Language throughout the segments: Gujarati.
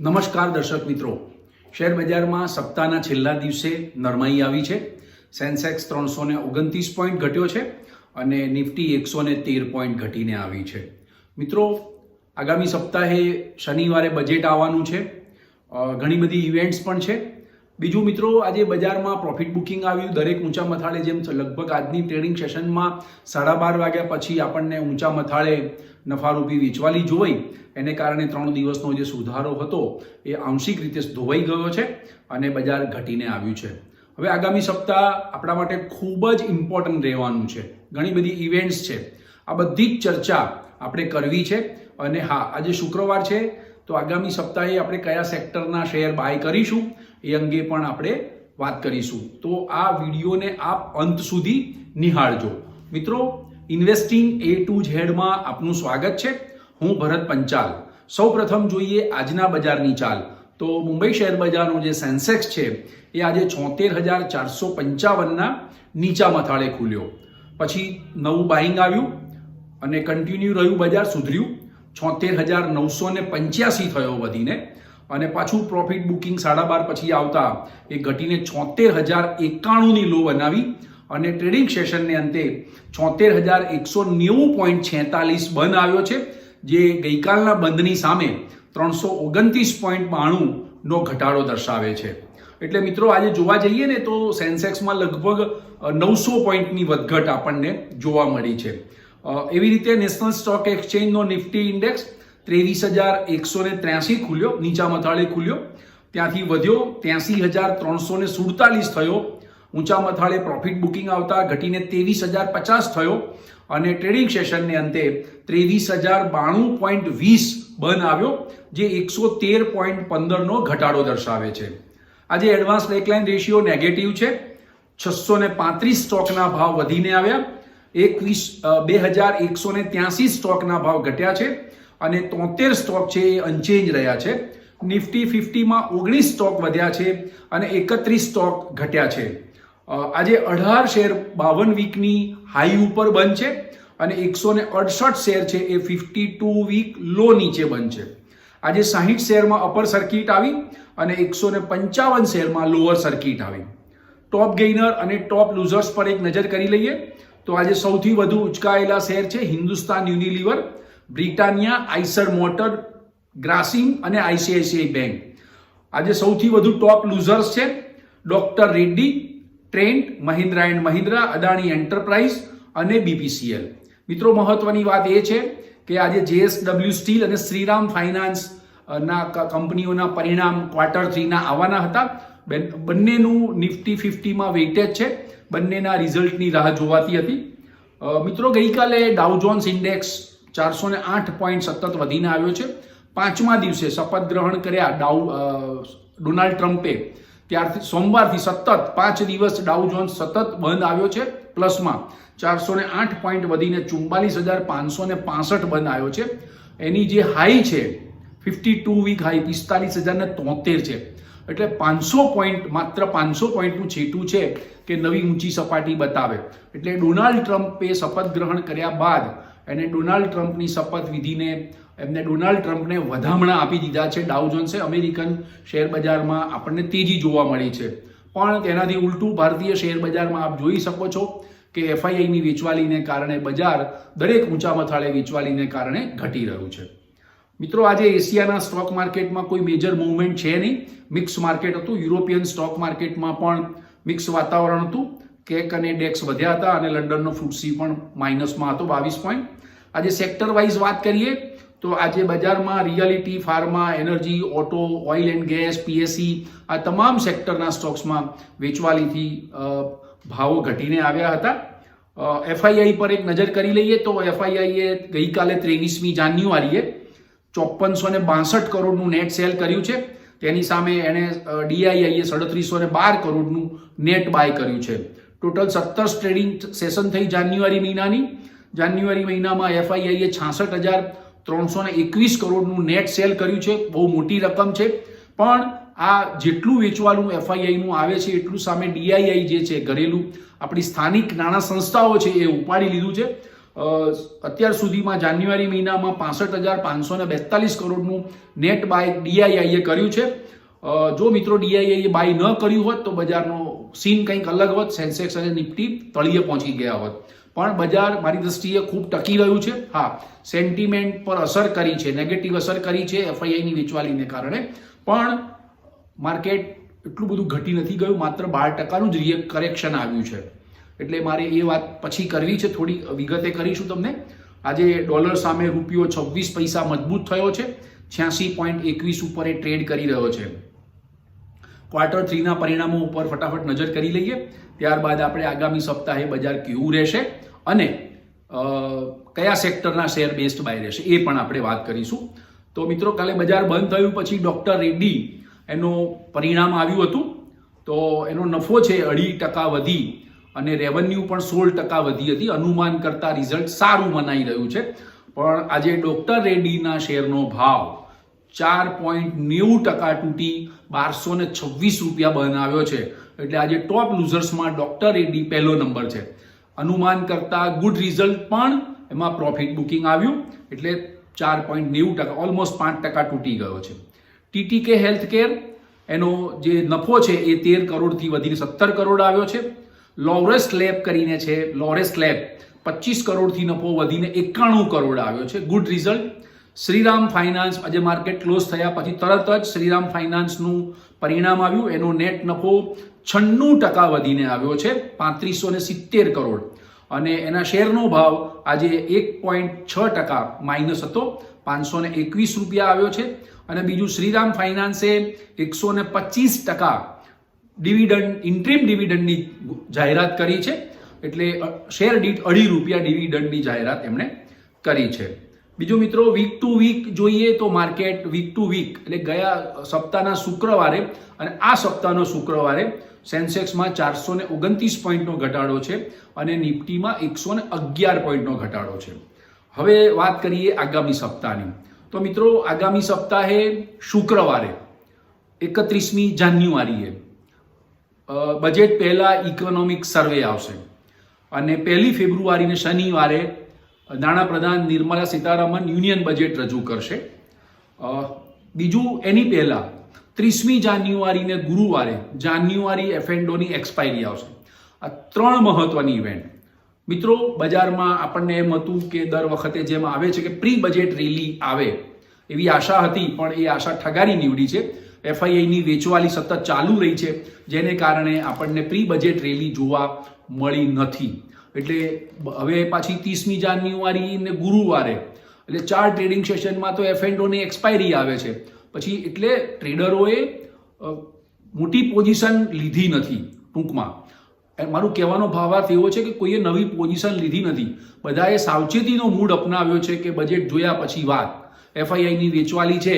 નમસ્કાર દર્શક મિત્રો. શેર બજારમાં સપ્તાહના છેલ્લા દિવસે નરમાઈ આવી છે. સેન્સેક્સ ત્રણસો ને ઓગણત્રીસ પોઈન્ટ ઘટ્યો છે અને નિફ્ટી એકસો ને તેર પોઈન્ટ ઘટીને આવી છે. મિત્રો, આગામી સપ્તાહે શનિવારે બજેટ આવવાનું છે. ઘણી બધી ઇવેન્ટ્સ પણ છે. બીજું મિત્રો, આજે બજારમાં પ્રોફિટ બુકિંગ આવ્યું. દરેક ઊંચા મથાળે જેમ લગભગ આજની ટ્રેડિંગ સેશનમાં સાડા બાર વાગ્યા પછી આપણને ઊંચા મથાળે નફારૂપી વેચવાલી જોઈ એને કારણે ત્રણ દિવસનો જે સુધારો હતો, એ આંશિક રીતે ધોવાઈ ગયો છે અને બજાર ઘટીને આવ્યું છે. હવે આગામી સપ્તાહ આપણા માટે ખૂબ જ ઇમ્પોર્ટન્ટ રહેવાનું છે. ઘણી બધી ઇવેન્ટ્સ છે. આ બધી જ ચર્ચા આપણે કરવી છે અને હા, આજે શુક્રવાર છે, તો આગામી સપ્તાહે આપણે કયા સેક્ટરના શેર બાય કરીશું? એ અંગે પણ આપણે વાત કરીશું. તો આ વિડીયોને આપ અંત સુધી નિહાળજો. મિત્રો ઇન્વેસ્ટિંગ એ ટુ ઝેડમાં આપનું સ્વાગત છે. હું ભરત પંચાલ. સૌ પ્રથમ જોઈએ આજના બજારની ચાલ. તો મુંબઈ શેર બજારનો જે સેન્સેક્સ છે, એ આજે છોતેર હજાર ચારસો પંચાવનના નીચા મથાળે ખુલ્યો. પછી નવું બાઇંગ આવ્યું અને કન્ટિન્યુ રહ્યું બજાર સુધર્યું. છોતેર હજાર નવસો ને પંચ્યાસી થયો વધીને. અને પાછું પ્રોફિટ બુકિંગ સાડા બાર પછી આવતા એ ઘટીને છોતેર હજાર એકાણુંની લો બનાવી અને ટ્રેડિંગ સેશનને અંતે છોતેર હજાર એકસો નેવું પોઈન્ટ છેતાલીસ બંધ આવ્યો છે, જે ગઈકાલના બંધની સામે ત્રણસો ઓગણત્રીસ પોઈન્ટ બાણુંનો ઘટાડો દર્શાવે છે. એટલે મિત્રો આજે જોવા જઈએ ને તો સેન્સેક્સમાં લગભગ નવસો પોઈન્ટની વધઘટ આપણને જોવા મળી છે. એવી રીતે નેશનલ સ્ટોક એક્સચેન્જનો નિફ્ટી ઇન્ડેક્સ ત્રેવીસ હજાર એકસો ને ત્ર્યાસી ખુલ્યો, નીચા મથાળે ખુલ્યો. ત્યાંથી વધ્યો ત્યાંસી હજાર ત્રણસો ને સુડતાલીસ થયો. ઊંચા મથાળે પ્રોફિટ બુકિંગ આવતા ઘટીને ત્રેવીસ હજાર પચાસ થયો અને ટ્રેડિંગ સેશનને અંતે ત્રેવીસ હજાર બાણું પોઈન્ટ વીસ બંધ આવ્યો, જે એકસો તેર પોઈન્ટ પંદરનો ઘટાડો દર્શાવે છે. આજે એડવાન્સ લેકલાઇન રેશિયો નેગેટિવ છે. છસો ને પાંત્રીસ સ્ટોકના ભાવ વધીને આવ્યા. એકવીસ બે હજાર એકસો ને ત્યાસી સ્ટોકના ભાવ ઘટ્યા છે. અને તોતેર સ્ટોક છે એ અનચેન્જ રહ્યા છે. નિફ્ટી ફિફ્ટીમાં ઓગણીસ સ્ટોક વધ્યા છે અને એકત્રીસ સ્ટોક ઘટ્યા છે. આજે અઢાર શેર બાવન વીકની હાઈ ઉપર બંધ છે અને એકસો ને અડસઠ શેર છે એ ફિફ્ટી ટુ વીક લો નીચે બંધ છે. આજે સાહીઠ શેરમાં અપર સર્કિટ આવી અને એકસો ને પંચાવન શેરમાં લોઅર સર્કિટ આવી. ટોપ ગેઇનર અને ટોપ લૂઝર્સ પર એક નજર કરી લઈએ. તો આજે સૌથી વધુ ઉચકાયેલા શેર છે Hindustan Unilever Britannia, Eicher motor, Grasim અને આઈસીઆઈસીઆઈ બેંક. આજે સૌથી વધુ ટોપ લૂઝર્સ છે doctor Reddy, Trent, Mahindra and Mahindra, Adani enterprise અને બીપીસીએલ. મિત્રો, મહત્વની વાત એ છે કે આજે જેએસડબલ્યુ સ્ટીલ અને શ્રીરામ ફાઇનાન્સ ના કંપનીઓના પરિણામ ક્વાર્ટર થ્રીના આવવાના હતા. બેન- બંનેનું નિફ્ટી ફિફ્ટીમાં વેઇટેજ છે. બંનેના રિઝલ્ટની રાહ જોવાતી હતી. મિત્રો, ગઈકાલે ડાઉ જોન્સ ઇન્ડેક્સ ચારસો ને આઠ પોઈન્ટ સતત વધીને આવ્યો છે. પાંચમા દિવસે શપથ ગ્રહણ કર્યા ડાઉ ડોનાલ્ડ ટ્રમ્પે. ત્યારથી સોમવારથી સતત પાંચ દિવસ ડાઉ જોન્સ સતત બંધ આવ્યો છે, પ્લસમાં ચારસો ને આઠ પોઈન્ટ વધીને ચુમ્બાલીસ હજાર પાંચસો ને પાસઠ બંધ આવ્યો છે. એની જે હાઈ છે ફિફ્ટી ટુ વીક હાઈ પિસ્તાલીસ હજાર ને તોતેર છે. એટલે પાંચસો પોઈન્ટ માત્ર પાંચસો પોઈન્ટનું છેટું છે કે નવી ઊંચી સપાટી બતાવે. એટલે ડોનાલ્ડ ટ્રમ્પે શપથ ગ્રહણ કર્યા બાદ એને ડોનાલ્ડ ટ્રમ્પની શપથ વિધિને, એમને ડોનાલ્ડ ટ્રમ્પને વધામણા આપી દીધા છે. ડાઉ જોન્સે અમેરિકન શેર બજારમાં આપણને તેજી જોવા મળી છે. પણ તેનાથી ઉલટું ભારતીય શેર બજારમાં આપ જોઈ શકો છો કે એફઆઈઆઈની વેચવાલીને કારણે બજાર દરેક ઊંચા મથાળે વેચવાલીને કારણે ઘટી રહ્યું છે. મિત્રો, આજે એશિયાના સ્ટોક માર્કેટમાં કોઈ મેજર મૂવમેન્ટ છે નહીં. મિક્સ માર્કેટ હતું. યુરોપિયન સ્ટોક માર્કેટમાં પણ મિક્સ વાતાવરણ હતું. કેક અને ડેક્સ વધ્યા હતા અને લંડનનો ફૂટસી પણ માઇનસમાં હતો બાવીસ પોઈન્ટ આજે સેક્ટર વાઇઝ વાત કરીએ તો આજે બજારમાં realty, pharma, energy, auto, oil and gas, PSC આ તમામ સેક્ટરના સ્ટોક્સમાં વેચવાલીથી ભાવો ઘટીને આવ્યા હતા. એફઆઈઆઈ પર એક નજર કરી લઈએ તો એફઆઈઆઈએ ગઈકાલે ત્રેવીસમી જાન્યુઆરીએ ચોપનસો ને બાસઠ કરોડનું નેટ સેલ કર્યું છે. તેની સામે એણે ડીઆઈઆઈએ સડત્રીસો ને બાર કરોડનું નેટ બાય કર્યું છે. ટોટલ સત્તર ટ્રેડિંગ સેશન થઈ જાન્યુઆરી મહિનાની. જાન્યુઆરી મહિનામાં એફઆઈઆઈએ છાસઠ હજાર ત્રણસો ને એકવીસ કરોડનું નેટ સેલ કર્યું છે. બહુ મોટી રકમ છે. પણ આ જેટલું વેચવાનું એફઆઈઆઈનું આવે છે, એટલું સામે ડીઆઈઆઈ જે છે, ઘરેલું આપણી સ્થાનિક નાણાં સંસ્થાઓ છે, એ ઉપાડી લીધું છે. અત્યાર સુધીમાં જાન્યુઆરી મહિનામાં પાસઠ હજાર પાંચસો ને બેતાલીસ કરોડનું નેટ બાય ડીઆઈઆઈએ કર્યું છે. જો મિત્રો ડીઆઈઆઈએ બાય ન કર્યું હોત તો બજારનો સીન કંઈક અલગ હોત, સેન્સેક્સ અને નિફ્ટી તળિયે પહોંચી ગયા હોત. પણ બજાર મારી દ્રષ્ટિએ ખૂબ ટકી રહ્યું છે. હા સેન્ટિમેન્ટ પર અસર કરી છે નેગેટિવ અસર કરી છે એફઆઈઆઈની વેચવાલીને કારણે. પણ માર્કેટ એટલું બધું ઘટી નથી ગયું, માત્ર બાર ટકાનું જ રિએક્ટ કરેક્શન આવ્યું છે. એટલે મારે એ વાત પછી કરવી છે, થોડી વિગતે કરીશું તમને. આજે ડોલર સામે રૂપિયો છવ્વીસ પૈસા મજબૂત થયો છે. છ્યાસી પોઈન્ટ એકવીસ ઉપર એ ટ્રેડ કરી રહ્યો છે. ક્વાર્ટર થ્રીના પરિણામો ઉપર ફટાફટ નજર કરી લઈએ. ત્યારબાદ આપણે આગામી સપ્તાહે બજાર કેવું રહેશે અને કયા સેક્ટરના શેર બેસ્ટ બાય રહેશે એ પણ આપણે વાત કરીશું. તો મિત્રો, કાલે બજાર બંધ થયું પછી ડૉક્ટર રેડ્ડી એનું પરિણામ આવ્યું હતું. તો એનો નફો છે અઢી ટકા વધી અને રેવન્યુ પણ સોળ ટકા વધી હતી. અનુમાન કરતા રિઝલ્ટ સારું મનાઈ રહ્યું છે. પણ આજે ડૉક્ટર રેડ્ડીના શેરનો ભાવ ચાર પોઈન્ટ નેવું ટકા તૂટી બારસો ને છવ્વીસ રૂપિયા બનાવ્યો છે. એટલે આજે ટોપ લૂઝર્સમાં ડોક્ટર એડી પહેલો નંબર છે. અનુમાન કરતા ગુડ રિઝલ્ટ પણ એમાં પ્રોફિટ બુકિંગ આવ્યું. એટલે ચાર પોઈન્ટ નેવું ટકા ઓલમોસ્ટ પાંચ ટકા તૂટી ગયો છે. ટીટીકે હેલ્થ કેર એનો જે નફો છે એ તેર કરોડથી વધીને સત્તર કરોડ આવ્યો છે. લોરેસ લેબ કરીને છે લોરેસ લેબ પચીસ કરોડથી નફો વધીને એકાણું કરોડ આવ્યો છે. ગુડ રિઝલ્ટ શ્રીરામ ફાઇનાન્સ આજે માર્કેટ ક્લોઝ થયા પછી તરત જ શ્રીરામ ફાઇનાન્સનું પરિણામ આવ્યું. એનો નેટ નફો છન્નું ટકા વધીને આવ્યો છે, પાંત્રીસો ને સિત્તેર કરોડ. અને એના શેરનો ભાવ આજે એક પોઈન્ટ છ ટકા માઇનસ હતો, પાંચસો ને એકવીસ રૂપિયા આવ્યો છે. અને બીજું, શ્રીરામ ફાઇનાન્સે એકસો ને પચીસ ટકા ડિવિડન્ડ, ઇન્ટ્રીમ ડિવિડન્ડની જાહેરાત કરી છે. એટલે શેર દીઠ અઢી રૂપિયા ડિવિડન્ડની જાહેરાત એમણે કરી છે. બીજું મિત્રો વીક ટુ વીક જોઈએ તો માર્કેટ વીક ટુ વીક એટલે ગયા સપ્તાહના શુક્રવારે અને આ સપ્તાહનો શુક્રવારે સેન્સેક્સમાં ચારસો ને ઓગણત્રીસ પોઈન્ટનો ઘટાડો છે અને નિફ્ટીમાં એકસો ને અગિયાર પોઈન્ટનો ઘટાડો છે. હવે વાત કરીએ આગામી સપ્તાહની. તો મિત્રો, આગામી સપ્તાહે શુક્રવારે, એકત્રીસમી જાન્યુઆરીએ બજેટ પહેલાં ઇકોનોમિક સર્વે આવશે. અને પહેલી ફેબ્રુઆરીને શનિવારે નાણાપ્રધાન નિર્મલા સીતારામન યુનિયન બજેટ રજૂ કરશે. બીજું, એની પહેલા ત્રીસમી જાન્યુઆરીને ગુરુવારે જાન્યુઆરી એફએન્ડોની એક્સપાયરી આવશે. આ ત્રણ મહત્વની ઇવેન્ટ મિત્રો, બજારમાં આપણને એમ હતું કે દર વખતે જેમ આવે છે કે પ્રી બજેટ રેલી આવે, એવી આશા હતી, પણ એ આશા ઠગારી નીવડી છે. એફઆઈઆઈની વેચવાલી સતત ચાલુ રહી છે, જેને કારણે આપણને પ્રી બજેટ રેલી જોવા મળી નથી. એટલે હવે પાછી ત્રીસમી જાન્યુઆરી ને ગુરુવારે. એટલે ચાર ટ્રેડિંગ સેશનમાં તો એફએન્ડોની એક્સપાયરી આવે છે. પછી એટલે ટ્રેડરોએ મોટી પોઝિશન લીધી નથી ટૂંકમાં. મારું કહેવાનો ભાવાર્થ એવો છે કે કોઈએ નવી પોઝિશન લીધી નથી. બધાએ સાવચેતીનો મૂડ અપનાવ્યો છે કે બજેટ જોયા પછી વાત. એફઆઈઆઈની વેચવાલી છે,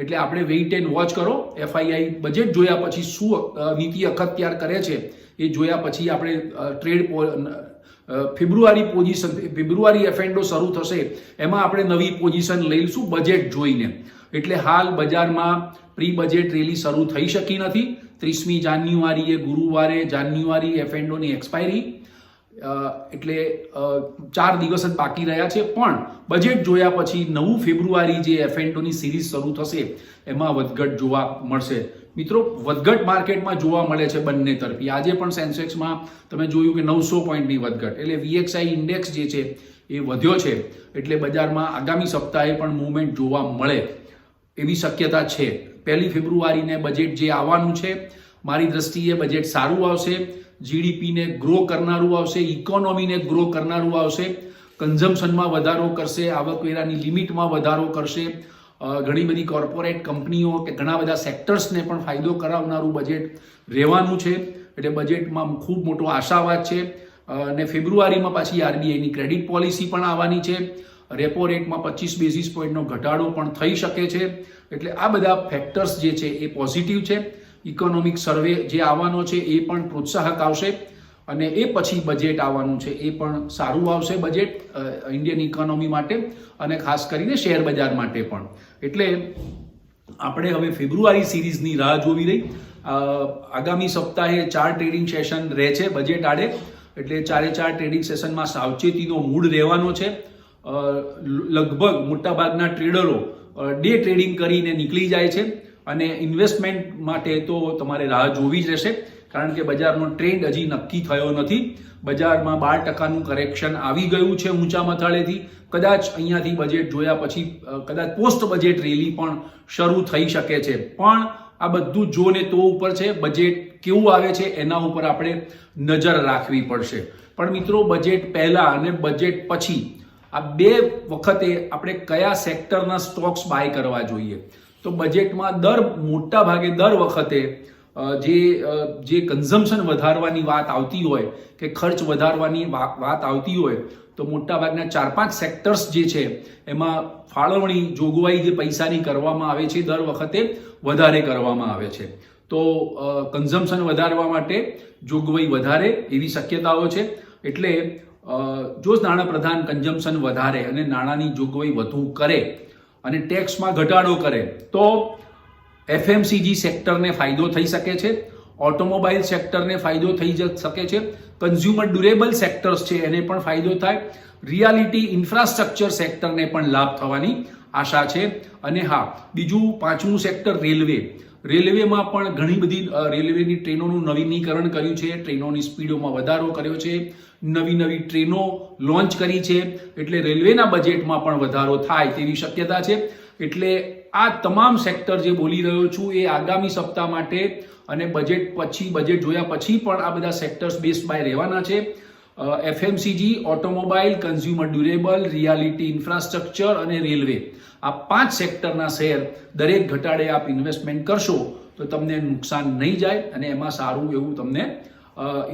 એટલે આપણે વેઇટ એન્ડ વોચ કરો. એફઆઈઆઈ બજેટ જોયા પછી શું નીતિ અખત્યાર કરે છે, એ જોયા પછી આપણે ટ્રેડ ફેબ્રુઆરી પોઝિશન ફેબ્રુઆરી એફએન્ડો શરૂ થશે, એમાં આપણે નવી પોઝિશન લઈશું બજેટ જોઈને. એટલે હાલ બજારમાં પ્રી બજેટ રેલી શરૂ થઈ શકી નથી. ત્રીસમી જાન્યુઆરીએ ગુરુવારે જાન્યુઆરી એફએન્ડોની એક્સપાયરી એટલે ચાર દિવસ જ બાકી રહ્યા છે. પણ બજેટ જોયા પછી નવું ફેબ્રુઆરી જે એફએન્ડોની સિરીઝ શરૂ થશે, એમાં વધઘટ જોવા મળશે. મિત્રો, વધઘટ માર્કેટમાં જોવા મળે છે બંને તરફી. આજે પણ સેન્સેક્સમાં તમે જોયું કે નવસો પોઈન્ટની વધઘટ. એટલે વીએક્સઆઈ ઇન્ડેક્સ જે છે, એ વધ્યો છે. એટલે બજારમાં આગામી સપ્તાહે પણ મૂવમેન્ટ જોવા મળે એવી શક્યતા છે. પહેલી ફેબ્રુઆરીને બજેટ જે આવવાનું છે, મારી દ્રષ્ટિએ બજેટ સારું આવશે. જીડીપીને ગ્રો કરનારું આવશે ઇકોનોમીને ગ્રો કરનારું આવશે કન્ઝમ્પશનમાં વધારો કરશે, આવકવેરાની લિમિટમાં વધારો કરશે. ઘણી બધી કોર્પોરેટ કંપનીઓ કે ઘણા બધા સેક્ટર્સને પણ ફાયદો કરાવનારું બજેટ રહેવાનું છે. એટલે બજેટમાં ખૂબ મોટો આશાવાદ છે. અને ફેબ્રુઆરીમાં પાછી આરબીઆઈની ક્રેડિટ પોલિસી પણ આવવાની છે. રેપો રેટમાં પચીસ બેઝિસ પોઈન્ટનો ઘટાડો પણ થઈ શકે છે. એટલે આ બધા ફેક્ટર્સ જે છે એ પોઝિટિવ છે. ઇકોનોમિક સર્વે જે આવવાનો છે એ પણ પ્રોત્સાહક આવશે અને એ પછી બજેટ આવવાનું છે. એ પણ સારું આવશે બજેટ ઇન્ડિયન ઇકોનોમી માટે અને ખાસ કરીને શેર બજાર માટે પણ. એટલે આપણે હવે ફેબ્રુઆરી સિરીઝની રાહ જોવી રહી. આગામી સપ્તાહે ચાર ટ્રેડિંગ સેશન રહે છે બજેટ આડે. એટલે ચારે ચાર ટ્રેડિંગ સેશનમાં સાવચેતીનો મૂડ રહેવાનો છે. લગભગ મોટાભાગના ટ્રેડરો ડે ટ્રેડિંગ કરીને નીકળી જાય છે. અને ઇન્વેસ્ટમેન્ટ માટે તો તમારે રાહ જોવી જ રહેશે, કારણ કે બજારનો ટ્રેન્ડ હજી નક્કી થયો નથી. બજારમાં બાર ટકાનું કરેક્શન આવી ગયું છે ઊંચા મથાળેથી. કદાચ અહીંયાથી બજેટ જોયા પછી કદાચ પોસ્ટ બજેટ રેલી પણ શરૂ થઈ શકે છે. પણ આ બધું જો ને તો ઉપર છે બજેટ કેવું આવે છે એના ઉપર આપણે નજર રાખવી પડશે. પણ મિત્રો બજેટ પહેલા અને બજેટ પછી, આ બે વખતે આપણે કયા સેક્ટરના સ્ટોક્સ બાય કરવા જોઈએ? તો બજેટમાં દર, મોટા ભાગે દર વખતે જે જે કન્ઝમ્પશન વધારવાની વાત આવતી હોય, કે ખર્ચ વધારવાની વાત આવતી હોય, તો મોટાભાગના ચાર, પાંચ સેક્ટર્સ જે છે, એમાં ફાળવણી, જોગવાઈ જે પૈસાની કરવામાં આવે છે, દર વખતે વધારે કરવામાં આવે છે. તો કન્ઝમ્પશન વધારવા માટે જોગવાઈ વધારે એવી શક્યતાઓ છે. એટલે જો નાણાપ્રધાન કન્ઝમ્પશન વધારે અને નાણાંની જોગવાઈ વધુ કરે અને ટેક્સમાં ઘટાડો કરે, તો એફએમસીજી સેક્ટરને ફાયદો થઈ શકે છે ઓટોમોબાઈલ સેક્ટરને ફાયદો થઈ શકે છે કન્ઝ્યુમર ડ્યુરેબલ સેક્ટર્સ છે, એને પણ ફાયદો થાય રિયાલિટી ઇન્ફ્રાસ્ટ્રક્ચર સેક્ટરને પણ લાભ થવાની આશા છે, અને હા, બીજું પાંચમું સેક્ટર રેલવે રેલવેમાં પણ ઘણી બધી રેલવેની ટ્રેનોનું નવીનીકરણ કર્યું છે, ટ્રેનોની સ્પીડોમાં વધારો કર્યો છે નવી નવી ટ્રેનો લોન્ચ કરી છે. એટલે રેલવેના બજેટમાં પણ વધારો થાય તેવી શક્યતા છે. એટલે આ તમામ સેક્ટર જે બોલી રહ્યો છું એ આગામી સપ્તાહ માટે અને બજેટ પછી, બજેટ જોયા પછી પણ આ બધા સેક્ટર્સ બેસ્ડ બાય રહેવાના છે. FMCG automobile consumer durable, realty infrastructure અને રેલવે. આ પાંચ સેક્ટરના શેર દરેક ઘટાડે આપ ઇન્વેસ્ટમેન્ટ કરશો તો તમને નુકસાન નહીં જાય અને એમાં સારું એવું તમને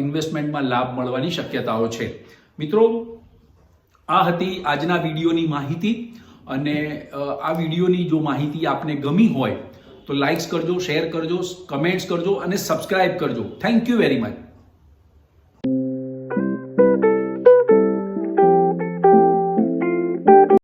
ઇન્વેસ્ટમેન્ટમાં લાભ મળવાની શક્યતાઓ છે. મિત્રો, આ હતી આજના વિડીયોની માહિતી અને આ વિડીયોની જો માહિતી આપને ગમી હોય તો લાઇક્સ કરજો શેર કરજો કમેન્ટ્સ કરજો અને સબસ્ક્રાઇબ કરજો. Thank you very much